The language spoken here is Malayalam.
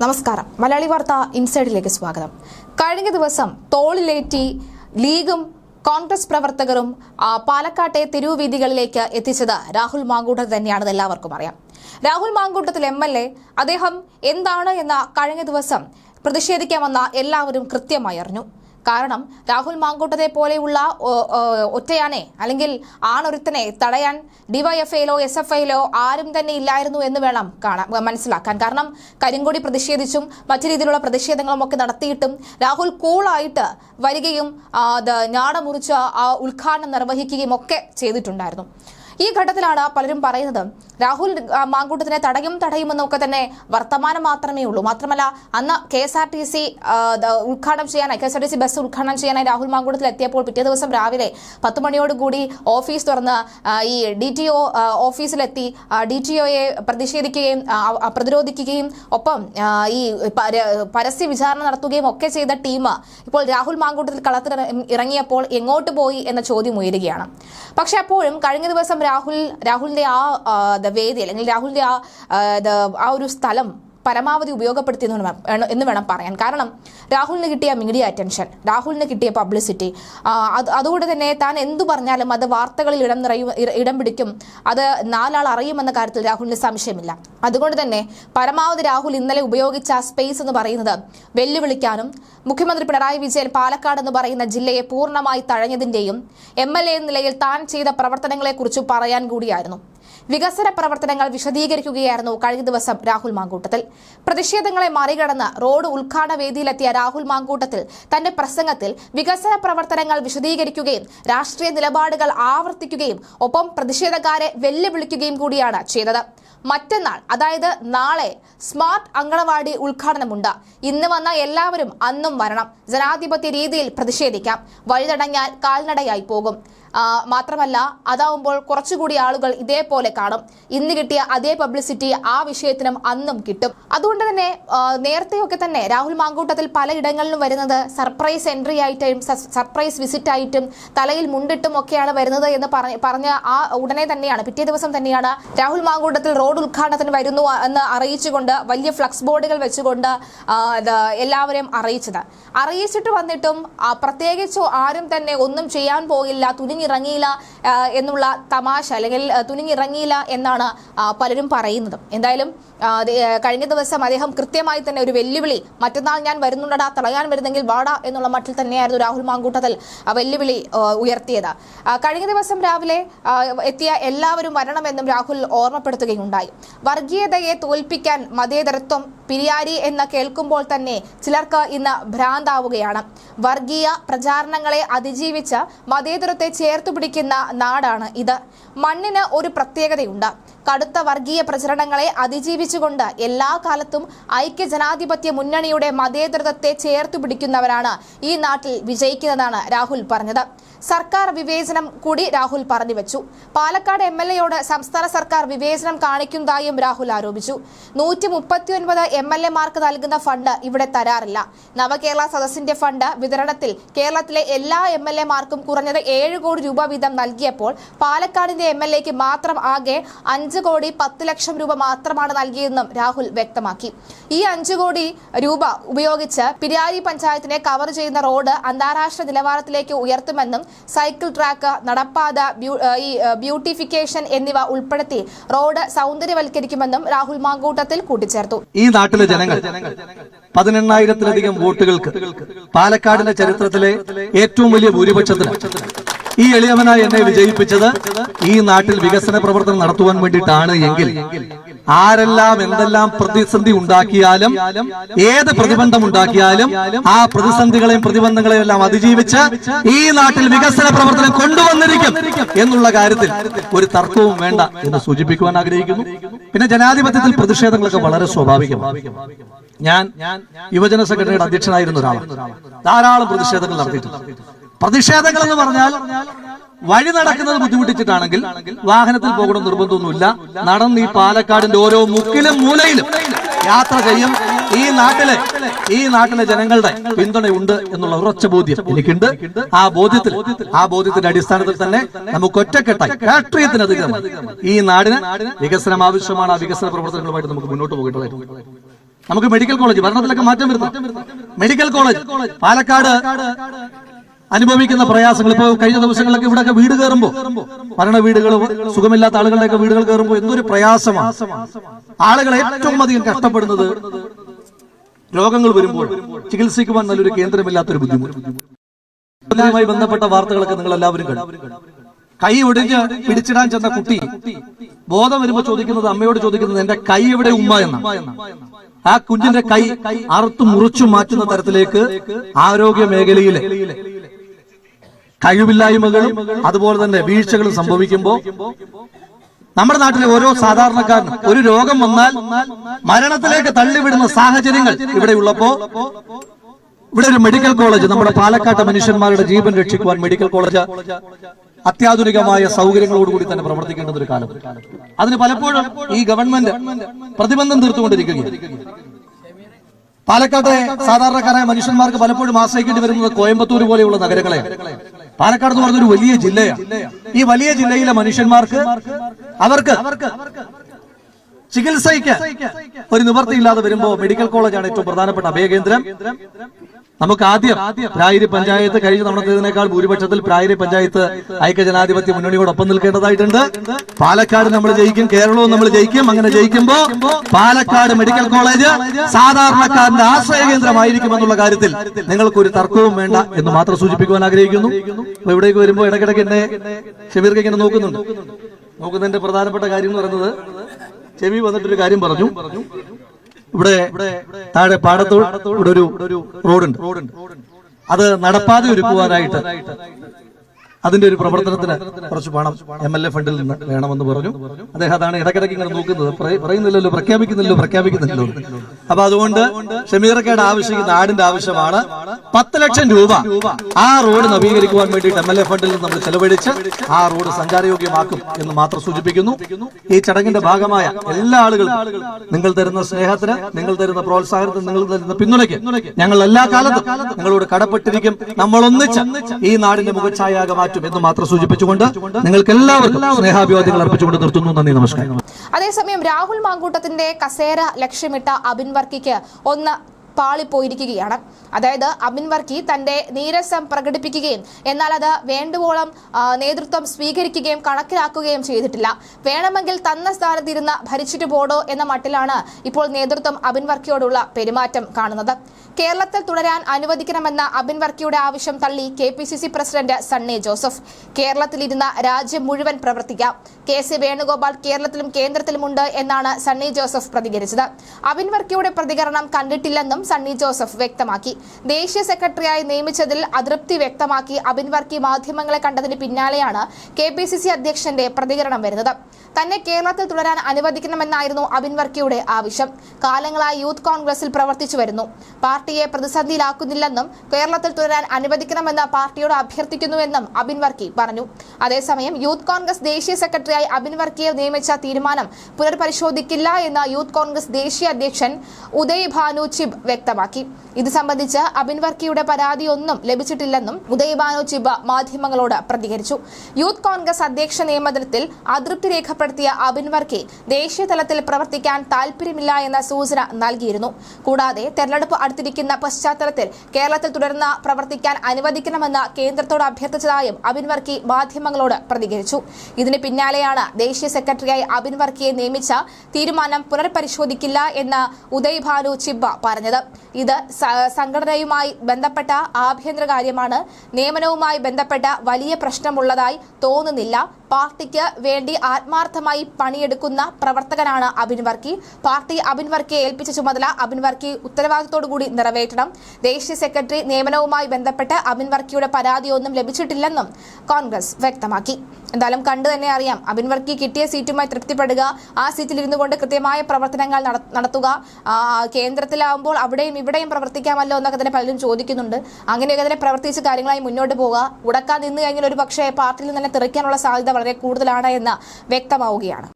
നമസ്കാരം. മലയാളി വാർത്ത ഇൻസൈഡിലേക്ക് സ്വാഗതം. കഴിഞ്ഞ ദിവസം തോളിലേറ്റി ലീഗും കോൺഗ്രസ് പ്രവർത്തകരും പാലക്കാട്ടെ തെരുവുവീതികളിലേക്ക് എത്തിച്ചത് രാഹുൽ മാങ്കൂട്ടർ തന്നെയാണെന്ന് എല്ലാവർക്കും അറിയാം. Rahul Mamkootathil M L A അദ്ദേഹം എന്താണ് എന്ന കഴിഞ്ഞ ദിവസം പ്രതിഷേധിക്കാമെന്ന എല്ലാവരും കൃത്യമായി അറിഞ്ഞു. കാരണം രാഹുൽ മാങ്കൂട്ടത്തെ പോലെയുള്ള ഒറ്റയാനെ അല്ലെങ്കിൽ ആണൊരുത്തനെ തടയാൻ ഡിവൈഎഫ്ഐയിലോ എസ് എഫ് ഐയിലോ ആരും തന്നെ ഇല്ലായിരുന്നു എന്ന് വേണം കാണാൻ മനസ്സിലാക്കാൻ. കാരണം കരിങ്കൊടി പ്രതിഷേധിച്ചും മറ്റു രീതിയിലുള്ള പ്രതിഷേധങ്ങളും ഒക്കെ നടത്തിയിട്ടും രാഹുൽ കൂളായിട്ട് വരികയും ആ, അത് ഞാട മുറിച്ച് ആ ഉദ്ഘാടനം നിർവഹിക്കുകയും ഒക്കെ ചെയ്തിട്ടുണ്ടായിരുന്നു. ഈ ഘട്ടത്തിലാണ് പലരും പറയുന്നത് രാഹുൽ മാങ്കൂട്ടത്തിനെ തടയും തടയുമെന്നൊക്കെ തന്നെ വർത്തമാനം മാത്രമേ ഉള്ളൂ. മാത്രമല്ല അന്ന് K S R T C ഉദ്ഘാടനം ചെയ്യാനായി K S R T C bus ഉദ്ഘാടനം ചെയ്യാനായി രാഹുൽ മാങ്കൂട്ടത്തിൽ എത്തിയപ്പോൾ പിറ്റേ ദിവസം രാവിലെ പത്ത് മണിയോടുകൂടി ഓഫീസ് തുറന്ന് ഈ ഡി ടി ഒ ഓഫീസിലെത്തി ഡി ടി ഒയെ പ്രതിഷേധിക്കുകയും പ്രതിരോധിക്കുകയും ഒപ്പം ഈ പര- പരസ്യ വിചാരണ നടത്തുകയും ഒക്കെ ചെയ്ത ടീം ഇപ്പോൾ രാഹുൽ മാങ്കൂട്ടത്തിൽ കളത്തിൽ ഇറങ്ങിയപ്പോൾ എങ്ങോട്ട് പോയി എന്ന ചോദ്യം ഉയരുകയാണ്. പക്ഷെ അപ്പോഴും കഴിഞ്ഞ ദിവസം രാഹുൽ രാഹുലിന്റെ ആ വേദി അല്ലെങ്കിൽ രാഹുലിന്റെ ആ ആ, ഒരു സ്ഥലം പരമാവധി ഉപയോഗപ്പെടുത്തി എന്ന് വേണം- പറയാൻ. കാരണം രാഹുലിന് കിട്ടിയ മീഡിയ അറ്റൻഷൻ രാഹുലിന് കിട്ടിയ പബ്ലിസിറ്റി അത് അതുകൊണ്ട് തന്നെ താൻ എന്തു പറഞ്ഞാലും അത് വാർത്തകളിൽ ഇടം നിറയും ഇടം പിടിക്കും. അത് നാലാൾ അറിയുമെന്ന കാര്യത്തിൽ രാഹുലിന് സംശയമില്ല. അതുകൊണ്ട് തന്നെ പരമാവധി രാഹുൽ ഇന്നലെ ഉപയോഗിച്ച സ്പേസ് എന്ന് പറയുന്നത് വെല്ലുവിളിക്കാനും മുഖ്യമന്ത്രി പിണറായി വിജയൻ പാലക്കാട് എന്ന് പറയുന്ന ജില്ലയെ പൂർണമായി തഴഞ്ഞതിന്റെയും എം എൽ എ എന്ന നിലയിൽ താൻ ചെയ്ത പ്രവർത്തനങ്ങളെക്കുറിച്ച് പറയാൻ കൂടിയായിരുന്നു. വികസന പ്രവർത്തനങ്ങൾ വിശദീകരിക്കുകയായിരുന്നു കഴിഞ്ഞ ദിവസം രാഹുൽ മാങ്കൂട്ടത്തിൽ. പ്രതിഷേധങ്ങളെ മറികടന്ന് റോഡ് ഉദ്ഘാടന വേദിയിലെത്തിയ രാഹുൽ മാങ്കൂട്ടത്തിൽ തന്റെ പ്രസംഗത്തിൽ വികസന പ്രവർത്തനങ്ങൾ വിശദീകരിക്കുകയും രാഷ്ട്രീയ നിലപാടുകൾ ആവർത്തിക്കുകയും ഒപ്പം പ്രതിഷേധക്കാരെ വെല്ലുവിളിക്കുകയും കൂടിയാണ് ചെയ്തത്. മറ്റന്നാൾ അതായത് നാളെ സ്മാർട്ട് അങ്കണവാടി ഉദ്ഘാടനമുണ്ട്. ഇന്ന് വന്ന എല്ലാവരും അന്നും വരണം. ജനാധിപത്യ രീതിയിൽ പ്രതിഷേധിക്കാം. വഴിതടഞ്ഞാൽ കാൽനടയായി പോകും. മാത്രമല്ല അതാവുമ്പോൾ കുറച്ചുകൂടി ആളുകൾ ഇതേപോലെ കാണും. ഇന്ന് കിട്ടിയ അതേ പബ്ലിസിറ്റി ആ വിഷയത്തിനും അന്നും കിട്ടും. അതുകൊണ്ട് തന്നെ നേരത്തെയൊക്കെ തന്നെ രാഹുൽ മാങ്കൂട്ടത്തിൽ പലയിടങ്ങളിലും വരുന്നത് സർപ്രൈസ് എൻട്രി ആയിട്ടും സർപ്രൈസ് വിസിറ്റ് ആയിട്ടും തലയിൽ മുണ്ടിട്ടും ഒക്കെയാണ് വരുന്നത് എന്ന് പറഞ്ഞ ആ ഉടനെ തന്നെയാണ് പിറ്റേ ദിവസം തന്നെയാണ് രാഹുൽ മാങ്കൂട്ടത്തിൽ റോഡ് ഉദ്ഘാടനത്തിന് വരുന്നു എന്ന് അറിയിച്ചുകൊണ്ട് വലിയ ഫ്ലക്സ് ബോർഡുകൾ വെച്ചുകൊണ്ട് എല്ലാവരെയും അറിയിച്ചത്. അറിയിച്ചിട്ട് വന്നിട്ടും പ്രത്യേകിച്ച് ആരും തന്നെ ഒന്നും ചെയ്യാൻ പോകില്ല തുനിഞ്ഞിറങ്ങിയില്ല എന്നുള്ള തമാശ അല്ലെങ്കിൽ തുനിഞ്ഞിറങ്ങിയില്ല എന്നാണ് പലരും പറയുന്നത്. എന്തായാലും കഴിഞ്ഞ ദിവസം അദ്ദേഹം കൃത്യമായി തന്നെ ഒരു വെല്ലുവിളി മറ്റന്നാൾ ഞാൻ വരുന്നുണ്ടടാ തളയാൻ വരുന്നെങ്കിൽ വാടാ എന്നുള്ള മട്ടിൽ തന്നെയായിരുന്നു രാഹുൽ മാങ്കൂട്ടത്തിൽ വെല്ലുവിളി ഉയർത്തിയത്. കഴിഞ്ഞ ദിവസം രാവിലെ എത്തിയ എല്ലാവരും വരണമെന്നും രാഹുൽ ഓർമ്മപ്പെടുത്തുകയുണ്ടായി. വർഗീയതയെ തോൽപ്പിക്കാൻ മതേതരത്വം പിരിയാരി എന്ന് കേൾക്കുമ്പോൾ തന്നെ ചിലർക്ക് ഇന്ന് ഭ്രാന്താവുകയാണ്. വർഗീയ പ്രചാരണങ്ങളെ അതിജീവിച്ച് മതേതരത്തെ ചേർത്തു പിടിക്കുന്ന നാടാണ് ഇത്. മണ്ണിന് ഒരു പ്രത്യേകതയുണ്ട്. കടുത്ത വർഗീയ പ്രചരണങ്ങളെ അതിജീവിച്ചുകൊണ്ട് എല്ലാ കാലത്തും ഐക്യ ജനാധിപത്യ മുന്നണിയുടെ മതേതരത്വത്തെ ചേർത്തു പിടിക്കുന്നവരാണ് ഈ നാട്ടിൽ വിജയിക്കുന്നതാണ് രാഹുൽ പറഞ്ഞത്. സർക്കാർ വിവേചനം കൂടി രാഹുൽ പറഞ്ഞു വെച്ചു പാലക്കാട് എം എൽ എയോട് സംസ്ഥാന സർക്കാർ വിവേചനം കാണിക്കുന്നതായും രാഹുൽ ആരോപിച്ചു. നൂറ്റി മുപ്പത്തിയൊൻപത് എം എൽ നൽകുന്ന ഫണ്ട് ഇവിടെ തരാറില്ല. നവകേരള സദസ്സിന്റെ ഫണ്ട് വിതരണത്തിൽ കേരളത്തിലെ എല്ലാ എം എൽ കുറഞ്ഞത് ഏഴ് കോടി രൂപ വീതം നൽകിയപ്പോൾ പാലക്കാടിന്റെ എം എൽ മാത്രം ആകെ അഞ്ച് കോടി പത്ത് ലക്ഷം രൂപ മാത്രമാണ് നൽകിയതെന്നും രാഹുൽ വ്യക്തമാക്കി. ഈ അഞ്ചു കോടി രൂപ ഉപയോഗിച്ച് പിരിയാരി പഞ്ചായത്തിനെ കവർ ചെയ്യുന്ന റോഡ് അന്താരാഷ്ട്ര നിലവാരത്തിലേക്ക് ഉയർത്തുമെന്നും സൈക്കിൾ ട്രാക്ക് നടപ്പാത ഈ ബ്യൂട്ടിഫിക്കേഷൻ എന്നിവ ഉൾപ്പെടുത്തി റോഡ് സൗന്ദര്യവൽക്കരിക്കുമെന്നും രാഹുൽ മാങ്കൂട്ടത്തിൽ കൂട്ടിച്ചേർത്തു. ഈ നാട്ടിലെ ജനങ്ങൾ പതിനെണ്ണായിരത്തിലധികം വോട്ടുകൾക്ക് പാലക്കാടിന്റെ ചരിത്രത്തിലെ ഏറ്റവും വലിയ ഭൂരിപക്ഷത്തിന് ഈ എളിയവനായി എന്നെ വിജയിപ്പിച്ചത് ഈ നാട്ടിൽ വികസന പ്രവർത്തനം നടത്തുവാൻ വേണ്ടിയിട്ടാണ് എങ്കിൽ ആരെല്ലാം എന്തെല്ലാം പ്രതിസന്ധി ഉണ്ടാക്കിയാലും ഏത് പ്രതിബന്ധം ഉണ്ടാക്കിയാലും ആ പ്രതിസന്ധികളെയും പ്രതിബന്ധങ്ങളെയും എല്ലാം അതിജീവിച്ച് ഈ നാട്ടിൽ വികസന പ്രവർത്തനം കൊണ്ടുവന്നിരിക്കും എന്നുള്ള കാര്യത്തിൽ ഒരു തർക്കവും വേണ്ട എന്ന് സൂചിപ്പിക്കുവാൻ ആഗ്രഹിക്കുന്നു. പിന്നെ ജനാധിപത്യത്തിൽ പ്രതിഷേധങ്ങളൊക്കെ വളരെ സ്വാഭാവികമാണ്. ഞാൻ യുവജന സെക്രട്ടറിയുടെ അധ്യക്ഷനായിരുന്ന ഒരാളാണ്. ധാരാളം പ്രതിഷേധങ്ങൾ നടത്തിയിട്ടുണ്ട്. പ്രതിഷേധങ്ങൾ എന്ന് പറഞ്ഞാൽ വഴി നടക്കുന്നത് ബുദ്ധിമുട്ടിച്ചിട്ടാണെങ്കിൽ വാഹനത്തിൽ പോകണം നിർബന്ധമൊന്നുമില്ല. നടന്ന് ഈ പാലക്കാടിന്റെ ഓരോ മുക്കിലും മൂലയിലും യാത്ര ചെയ്യും. ഈ നാട്ടിലെ ഈ നാട്ടിലെ ജനങ്ങളുടെ പിന്തുണയുണ്ട് എന്നുള്ള ഉറച്ച ബോധ്യം എനിക്കുണ്ട്. ആ ബോധ്യത്തിൽ ആ ബോധ്യത്തിന്റെ അടിസ്ഥാനത്തിൽ തന്നെ നമുക്ക് ഒറ്റക്കെട്ടായി രാഷ്ട്രീയത്തിനധികം ഈ നാടിന് വികസനം ആവശ്യമാണ്. ആ വികസന പ്രവർത്തനങ്ങളുമായിട്ട് നമുക്ക് മുന്നോട്ട് പോകേണ്ടതായിരുന്നു. നമുക്ക് മെഡിക്കൽ കോളേജ് ഭരണത്തിലൊക്കെ മാറ്റം വരുന്നു മെഡിക്കൽ കോളേജ് പാലക്കാട് അനുഭവിക്കുന്ന പ്രയാസങ്ങൾ. ഇപ്പൊ കഴിഞ്ഞ ദിവസങ്ങളിലൊക്കെ ഇവിടെയൊക്കെ വീട് കയറുമ്പോ മരണ വീടുകൾ സുഖമില്ലാത്ത ആളുകളുടെയൊക്കെ വീടുകൾ കയറുമ്പോൾ എന്തൊരു പ്രയാസമാണ് ആളുകൾ ഏറ്റവും അധികം കഷ്ടപ്പെടുന്നത് രോഗങ്ങൾ വരുമ്പോൾ ചികിത്സിക്കുവാൻ നല്ലൊരു കേന്ദ്രമില്ലാത്തൊരു ബുദ്ധിമുട്ട്. ബന്ധപ്പെട്ട വാർത്തകളൊക്കെ നിങ്ങൾ എല്ലാവരും കണ്ടു കൈ ഒടിഞ്ഞ് പിടിച്ചിടാൻ ചെന്ന കുട്ടി ബോധം വരുമ്പോ ചോദിക്കുന്നത് അമ്മയോട് ചോദിക്കുന്നത് എന്റെ കൈ എവിടെ ഉമ്മ എന്ന? ആ കുഞ്ഞിന്റെ കൈ അറുത്തു മുറിച്ചു മാറ്റുന്ന തരത്തിലേക്ക് ആരോഗ്യ മേഖലയിലെ കഴിവില്ലായ്മകളും അതുപോലെ തന്നെ വീഴ്ചകളും സംഭവിക്കുമ്പോ നമ്മുടെ നാട്ടിലെ ഓരോ സാധാരണക്കാരനും ഒരു രോഗം വന്നാൽ മരണത്തിലേക്ക് തള്ളിവിടുന്ന സാഹചര്യങ്ങൾ ഇവിടെ ഉള്ളപ്പോ ഇവിടെ ഒരു മെഡിക്കൽ കോളേജ് നമ്മുടെ പാലക്കാട്ടെ മനുഷ്യന്മാരുടെ ജീവൻ രക്ഷിക്കുവാൻ മെഡിക്കൽ കോളേജ് അത്യാധുനികമായ സൗകര്യങ്ങളോടുകൂടി തന്നെ പ്രവർത്തിക്കേണ്ടുന്ന ഒരു കാലം. അതിന് പലപ്പോഴും ഈ ഗവൺമെന്റ് പ്രതിബന്ധം തീർത്തുകൊണ്ടിരിക്കുകയാണ്. പാലക്കാട്ടെ സാധാരണക്കാരായ മനുഷ്യന്മാർക്ക് പലപ്പോഴും ആശ്രയിക്കേണ്ടി വരുന്നത് കോയമ്പത്തൂർ പോലെയുള്ള നഗരങ്ങളെ പാലക്കാട് എന്ന് പറഞ്ഞൊരു വലിയ ജില്ലയാണ്. ഈ വലിയ ജില്ലയിലെ മനുഷ്യന്മാർക്ക് അവർക്ക് ചികിത്സയ്ക്ക് ഒരു നിവൃത്തിയില്ലാതെ വരുമ്പോൾ മെഡിക്കൽ കോളേജാണ് ഏറ്റവും പ്രധാനപ്പെട്ട അഭയകേന്ദ്രം. നമുക്ക് ആദ്യം പ്രായരി പഞ്ചായത്ത് കഴിഞ്ഞ തവണത്തേതിനേക്കാൾ ഭൂരിപക്ഷത്തിൽ പ്രായരി പഞ്ചായത്ത് ഐക്യ ജനാധിപത്യ മുന്നണിയോടൊപ്പം നിൽക്കേണ്ടതായിട്ടുണ്ട്. പാലക്കാട് നമ്മൾ ജയിക്കും കേരളവും നമ്മൾ ജയിക്കും. അങ്ങനെ ജയിക്കുമ്പോ പാലക്കാട് മെഡിക്കൽ കോളേജ് സാധാരണക്കാരന്റെ ആശ്രയ കേന്ദ്രമായിരിക്കും എന്നുള്ള കാര്യത്തിൽ നിങ്ങൾക്ക് ഒരു തർക്കവും വേണ്ട എന്ന് മാത്രം സൂചിപ്പിക്കുവാൻ ആഗ്രഹിക്കുന്നു. അപ്പൊ ഇവിടേക്ക് വരുമ്പോ ഇടയ്ക്കിടയ്ക്ക് എന്നെ ഷബീർക്ക് ഇങ്ങനെ നോക്കുന്നുണ്ട്. നോക്കുന്നതിന്റെ പ്രധാനപ്പെട്ട കാര്യം എന്ന് പറയുന്നത് ചെവി വന്നിട്ടൊരു കാര്യം പറഞ്ഞു. ഇവിടെ താഴെ പാടത്തോട് ഇവിടെ ഒരു റോഡുണ്ട്. അത് നടപ്പാതെ ഒരുക്കുവാനായിട്ട് അതിന്റെ ഒരു പ്രവർത്തനത്തിന് കുറച്ച് പണം എം എൽ എ ഫണ്ടിൽ നിന്ന് വേണമെന്ന് പറഞ്ഞു. അദ്ദേഹം അതാണ് ഇടയ്ക്കിടയ്ക്ക് ഇങ്ങനെ നോക്കുന്നത്. പറയ- പറയുന്നില്ലല്ലോ പ്രഖ്യാപിക്കുന്നില്ലല്ലോ പ്രഖ്യാപിക്കുന്നില്ലല്ലോ അപ്പൊ അതുകൊണ്ട് ഷമീറക്കയുടെ ആവശ്യം നാടിന്റെ ആവശ്യമാണ്. പത്ത് ലക്ഷം രൂപ ആ റോഡ് നവീകരിക്കുവാൻ വേണ്ടിയിട്ട് എം എൽ എ ഫണ്ടിൽ നിന്ന് നമ്മൾ ചെലവഴിച്ച് ആ റോഡ് സഞ്ചാരയോഗ്യമാക്കും എന്ന് മാത്രം സൂചിപ്പിക്കുന്നു. ഈ ചടങ്ങിന്റെ ഭാഗമായ എല്ലാ ആളുകളും നിങ്ങൾ തരുന്ന സ്നേഹത്തിന് നിങ്ങൾ തരുന്ന പ്രോത്സാഹനത്തിന് നിങ്ങൾ തരുന്ന പിന്തുണയ്ക്ക് ഞങ്ങൾ എല്ലാ കാലത്തും നിങ്ങളോട് കടപ്പെട്ടിരിക്കും. നമ്മൾ ഒന്നിച്ച് ഈ നാടിന്റെ മുഖച്ഛായാക മാറ്റും എന്ന് മാത്രം സൂചിപ്പിച്ചുകൊണ്ട് നിങ്ങൾക്ക് എല്ലാവർക്കും സ്നേഹാഭിവാദ്യങ്ങൾ അർപ്പിച്ചുകൊണ്ട് നിർത്തുന്നു. നന്ദി നമസ്കാരം. അതേസമയം രാഹുൽ മാങ്കൂട്ടത്തിന്റെ കസേര ലക്ഷ്യമിട്ട അബിൻ വർക്കിക്ക് ഒന്ന് പാളിപ്പോയിരിക്കുകയാണ്. അതായത് അബിൻ വർക്കി തന്റെ നീരസം പ്രകടിപ്പിക്കുകയും എന്നാൽ അത് വേണ്ടുവോളം നേതൃത്വം സ്വീകരിക്കുകയും കണക്കിലാക്കുകയും ചെയ്തിട്ടില്ല. വേണമെങ്കിൽ തന്ന സ്ഥാനത്തിരുന്ന ഭരിച്ചിട്ട് പോടോ എന്ന മട്ടിലാണ് ഇപ്പോൾ നേതൃത്വം അബിൻ വർക്കിയോടുള്ള പെരുമാറ്റം കാണുന്നത്. കേരളത്തിൽ തുടരാൻ അനുവദിക്കണമെന്ന അബിൻ വർക്കിയുടെ ആവശ്യം തള്ളി K P C C president Sunny Joseph. കേരളത്തിലിരുന്ന രാജ്യം മുഴുവൻ പ്രവർത്തിക്കാം. കെ സി വേണുഗോപാൽ കേരളത്തിലും കേന്ദ്രത്തിലുമുണ്ട് എന്നാണ് സണ്ണി ജോസഫ് പ്രതികരിച്ചത്. അബിൻ വർക്കിയുടെ പ്രതികരണം കണ്ടിട്ടില്ലെന്നും സണ്ണി ജോസഫ് വ്യക്തമാക്കി. ദേശീയ സെക്രട്ടറിയായി നിയമിച്ചതിൽ അതൃപ്തി വ്യക്തമാക്കി അബിൻ വർക്കി മാധ്യമങ്ങളെ കണ്ടതിന് പിന്നാലെയാണ് കെ പി സി സി അധ്യക്ഷന്റെ പ്രതികരണം വരുന്നത്. തന്നെ കേരളത്തിൽ തുടരാൻ അനുവദിക്കണമെന്നായിരുന്നു അബിൻ വർക്കിയുടെ ആവശ്യം. കാലങ്ങളായി യൂത്ത് കോൺഗ്രസിൽ പ്രവർത്തിച്ചു വരുന്നു. പാർട്ടിയെ പ്രതിസന്ധിയിലാക്കുന്നില്ലെന്നും കേരളത്തിൽ തുടരാൻ അനുവദിക്കണമെന്ന് പാർട്ടിയോട് അഭ്യർത്ഥിക്കുന്നുവെന്നും അബിൻ വർക്കി പറഞ്ഞു. അതേസമയം യൂത്ത് കോൺഗ്രസ് ദേശീയ സെക്രട്ടറിയായി അബിൻ വർക്കിയെ നിയമിച്ച തീരുമാനം പുനർപരിശോധിക്കില്ല എന്ന് യൂത്ത് കോൺഗ്രസ് ദേശീയ അധ്യക്ഷൻ ഉദയ് ഭാനു ചിബ് വ്യക്തമാക്കി. ഇത് സംബന്ധിച്ച് അബിൻ വർക്കിയുടെ പരാതിയൊന്നും ലഭിച്ചിട്ടില്ലെന്നും ഉദയബാനോ ചിബ മാധ്യമങ്ങളോട് പ്രതികരിച്ചു. യൂത്ത് കോൺഗ്രസ് അധ്യക്ഷ നിയമനത്തിൽ അതൃപ്തി രേഖപ്പെടുത്തിയ അബിൻ വർക്കി ദേശീയ തലത്തിൽ പ്രവർത്തിക്കാൻ താൽപര്യമില്ല എന്ന സൂചന നൽകിയിരുന്നു. കൂടാതെ തെരഞ്ഞെടുപ്പ് അടുത്തിരിക്കുന്ന പശ്ചാത്തലത്തിൽ കേരളത്തിൽ തുടർന്ന് പ്രവർത്തിക്കാൻ അനുവദിക്കണമെന്ന് കേന്ദ്രത്തോട് അഭ്യർത്ഥിച്ചതായും അബിൻ വർക്കി മാധ്യമങ്ങളോട് പ്രതികരിച്ചു. ഇതിന് പിന്നാലെയാണ് ദേശീയ സെക്രട്ടറിയായി അബിൻ വർക്കിയെ നിയമിച്ച തീരുമാനം പുനർപരിശോധിക്കില്ല എന്ന് ഉദയ് ഭാനു ചിബ്ബ പറഞ്ഞത്. ഇത് സംഘടനയുമായി ബന്ധപ്പെട്ട ആഭ്യന്തര കാര്യമാണ്. നിയമനവുമായി ബന്ധപ്പെട്ട വലിയ പ്രശ്നമുള്ളതായി തോന്നുന്നില്ല. പാർട്ടിക്ക് വേണ്ടി ആത്മാർത്ഥമായി പണിയെടുക്കുന്ന പ്രവർത്തകനാണ് അബിൻ വർക്കി. പാർട്ടി അബിൻ വർക്കിയെ ഏൽപ്പിച്ച ചുമതല അബിൻ വർക്കി കൂടി നിറവേറ്റണം. ദേശീയ സെക്രട്ടറി നിയമനവുമായി ബന്ധപ്പെട്ട് അബിൻ വർക്കിയുടെ പരാതിയൊന്നും ലഭിച്ചിട്ടില്ലെന്നും കോൺഗ്രസ് വ്യക്തമാക്കി. എന്തായാലും കണ്ടു തന്നെ അറിയാം അബിൻ വർക്കി കിട്ടിയ സീറ്റുമായി തൃപ്തിപ്പെടുക ആ സീറ്റിൽ ഇരുന്നുകൊണ്ട് കൃത്യമായ പ്രവർത്തനങ്ങൾ നടത്തുക കേന്ദ്രത്തിലാവുമ്പോൾ കേന്ദ്രത്തിലാവുമ്പോൾ അവിടെയും ഇവിടെയും പ്രവർത്തിക്കാമല്ലോ എന്നൊക്കെ തന്നെ പലരും ചോദിക്കുന്നുണ്ട്. അങ്ങനെയൊക്കെ തന്നെ പ്രവർത്തിച്ച് കാര്യങ്ങളായി മുന്നോട്ട് പോവുക. ഉടക്കാൻ നിന്ന് കഴിഞ്ഞാൽ ഒരു പക്ഷേ പാർട്ടിയിൽ തന്നെ തെറിക്കാനുള്ള സാധ്യത വളരെ കൂടുതലാണ് എന്ന് വ്യക്തമാവുകയാണ്.